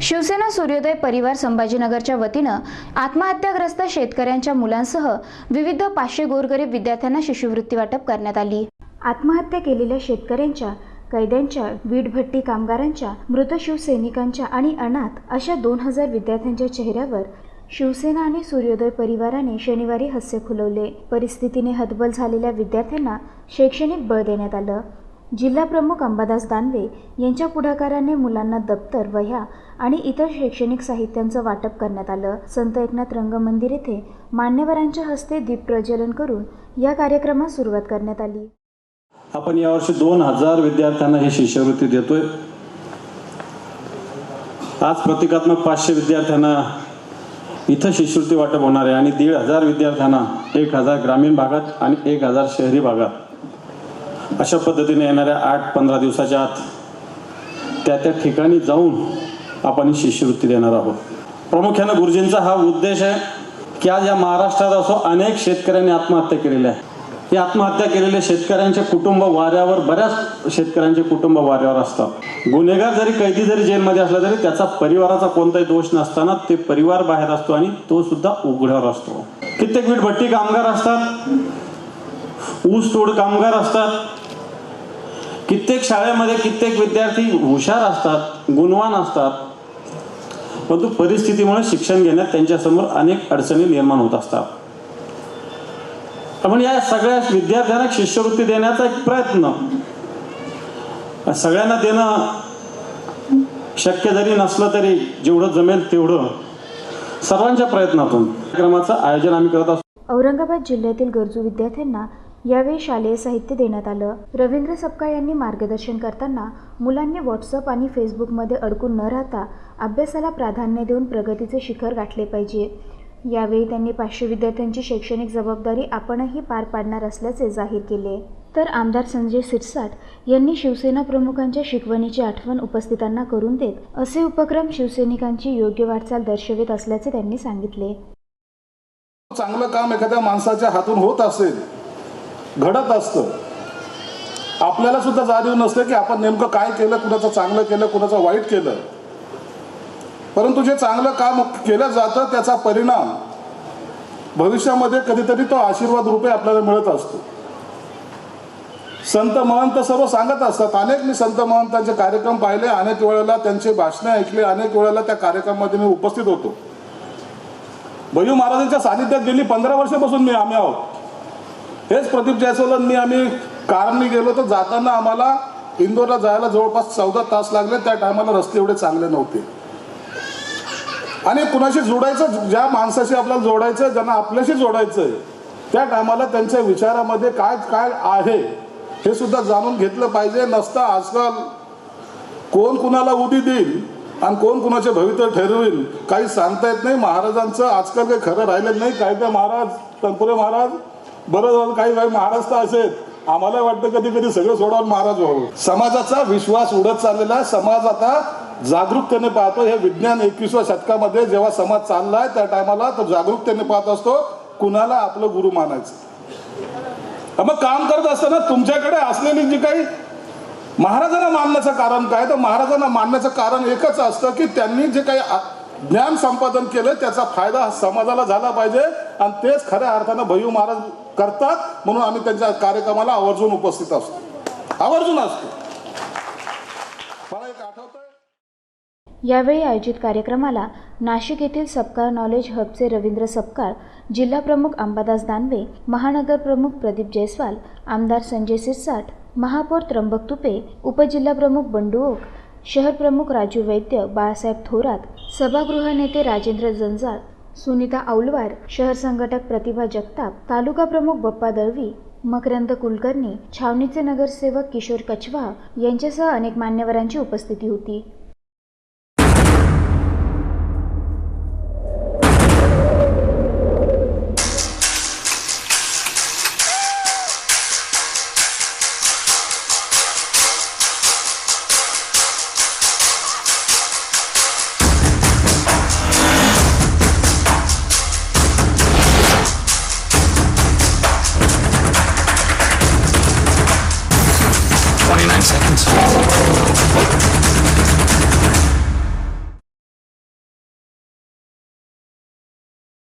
शिवसेना सूर्योदय परिवार संभाजीनगरच्या वतीनं आत्महत्याग्रस्त शेतकऱ्यांच्या मुलांसह विविध पाचशे गोरगरीब विद्यार्थ्यांना शिष्यवृत्ती वाटप करण्यात आली. आत्महत्या केलेल्या शेतकऱ्यांच्या कैद्यांच्या वीटभट्टी कामगारांच्या मृत शिवसैनिकांच्या आणि अनाथ अशा दोन हजार विद्यार्थ्यांच्या चेहऱ्यावर शिवसेना आणि सूर्योदय परिवाराने शनिवारी हास्य खुलवले परिस्थितीने हतबल झालेल्या विद्यार्थ्यांना शैक्षणिक बळ देण्यात आलं. जिल्हा प्रमुख अंबादास दानवे यांच्या पुढाकाराने मुलांना दप्तर वह्या आणि इतर शैक्षणिक साहित्यांचं वाटप करण्यात आलं. संत एकनाथ रंगमंदिर येथे मान्यवरांच्या हस्ते दीप प्रज्वलन करून या कार्यक्रमास सुरुवात करण्यात आली. आपण यावर्षी दोन हजार विद्यार्थ्यांना ही शिष्यवृत्ती देतोय. आज प्रतिकात्मक पाचशे विद्यार्थ्यांना इथं शिष्यवृत्ती वाटप होणार आहे आणि दीड हजार विद्यार्थ्यांना एक हजार ग्रामीण भागात आणि एक हजार शहरी भागात. अशा पद्धतीने येणाऱ्या आठ पंधरा दिवसाच्या आत त्या त्या ठिकाणी जाऊन आपण शिष्यवृत्ती देणार आहोत. प्रामुख्यानं गुरुजींचा हा उद्देश आहे की आज या महाराष्ट्रात असो अनेक शेतकऱ्यांनी आत्महत्या केलेल्या आहे हे आत्महत्या केलेले शेतकऱ्यांचे कुटुंब वाऱ्यावर बऱ्याच शेतकऱ्यांचे कुटुंब वाऱ्यावर असतात. गुन्हेगार जरी कैदी जरी जेलमध्ये असला तरी त्याचा परिवाराचा कोणताही दोष नसताना ते परिवार बाहेर असतो आणि तो सुद्धा उघड्यावर असतो. कित्येक वीट भट्टी कामगार असतात ऊस तोड कामगार असतात कित्येक शाळेमध्ये कित्येक विद्यार्थी हुशार असतात गुणवान असतात परंतु परिस्थितीमुळे शिक्षण घेण्यात त्यांच्यासमोर अनेक अडचणी निर्माण होत असतात. आपण या सगळ्या विद्यार्थ्यांना शिष्यवृत्ती देण्याचा एक प्रयत्न सगळ्यांना देणं शक्य जरी नसलं तरी जेवढं जमेल तेवढं सर्वांच्या प्रयत्नातून. कार्यक्रमाचं आयोजन आम्ही करत असतो. औरंगाबाद जिल्ह्यातील गरजू विद्यार्थ्यांना यावेळी शालेय साहित्य देण्यात आलं. रवींद्र सपकाळ यांनी मार्गदर्शन करताना मुलांनी व्हॉट्सअप आणि फेसबुकमध्ये अडकून न राहता अभ्यासाला प्राधान्य देऊन प्रगतीचे शिखर गाठले पाहिजे. यावेळी त्यांनी पाचशे विद्यार्थ्यांची शैक्षणिक जबाबदारी आपणही पार पाडणार असल्याचे जाहीर केले. तर आमदार संजय सिरसाट यांनी शिवसेना प्रमुखांच्या शिकवणीची आठवण उपस्थितांना करून देत असे उपक्रम शिवसैनिकांची योग्य वाटचाल दर्शवित असल्याचे त्यांनी सांगितले. चांगलं काम एखाद्या माणसाच्या हातून होत असेल घडत असतं. आपल्याला सुद्धा जाणीव नसते की आपण नेमकं काय केलं कुणाचं चांगलं केलं कुणाचं वाईट केलं. परंतु जे चांगलं काम केलं जातं त्याचा परिणाम भविष्यामध्ये कधीतरी तो आशीर्वाद रूपे आपल्याला मिळत असतो. संत महंत सर्व सांगत असतात. अनेक मी संत महंतांचे कार्यक्रम पाहिले अनेक वेळेला त्यांची भाषणं ऐकले अनेक वेळेला त्या कार्यक्रमामध्ये मी उपस्थित होतो. भयू महाराजांच्या सानिध्यात गेली पंधरा वर्षापासून मी आम्ही आहोत. हेच प्रदीप जयस्वाल मी आम्ही कारणी गेलो तर जाताना आम्हाला इंदोरला जायला जवळपास चौदा तास लागले. त्या टायमाला रस्ते एवढे चांगले नव्हते. आणि कुणाशी जोडायचं ज्या माणसाशी आपल्याला जोडायचं ज्यांना आपल्याशी जोडायचं आहे त्या टायमाला त्यांच्या विचारामध्ये काय काय आहे हे सुद्धा जाणून घेतलं पाहिजे. नसता आजकाल कोण कुणाला उदी देईल आणि कोण कुणाचे भवितव्य ठरवेल काही सांगता येत नाही. महाराजांचं आजकाल काही खरं राहिलं नाही. काय काय महाराज? तनपुरे महाराज? बरं झालं काही काही महाराज तर असेल. आम्हाला वाटतं कधी कधी सगळं सोडावून महाराज व्हावं. समाजाचा विश्वास उडत चाललेला आहे. समाज आता जागरूकतेने पाहतो. हे विज्ञान एकविसव्या शतकामध्ये जेव्हा समाज चाललाय त्या टायमाला तो जागरूकतेने पाहत असतो. कुणाला आपलं गुरु मानायचं? मग काम करत असताना तुमच्याकडे असलेली जी काही महाराजांना मानण्याचं कारण काय? तर महाराजांना मानण्याचं कारण एकच असतं की त्यांनी जे काही ज्ञान संपादन केलं त्याचा फायदा समाजाला झाला पाहिजे. आणि तेच खऱ्या अर्थानं भैयू महाराज करतात म्हणून आम्ही त्यांच्या कार्यक्रमाला आवर्जून उपस्थित असतो. आवर्जून असतो. मला एक आठवतंय. यावेळी आयोजित कार्यक्रमाला नाशिक येथील सपकाळ नॉलेज हबचे रवींद्र सपकाळ जिल्हा प्रमुख अंबादास दानवे महानगर प्रमुख प्रदीप जयस्वाल आमदार संजय सिरसाट महापौर त्र्यंबक तुपे उपजिल्हाप्रमुख बंडू ओक शहर प्रमुख राजू वैद्य बाळासाहेब थोरात सभागृह नेते राजेंद्र जंजाळ सुनीता औलवार शहर संघटक प्रतिभा जगताप तालुका प्रमुख बप्पा दळवी मकरंद कुलकर्णी छावणीचे नगरसेवक किशोर कछवा यांच्यासह अनेक मान्यवरांची उपस्थिती होती. 29 seconds.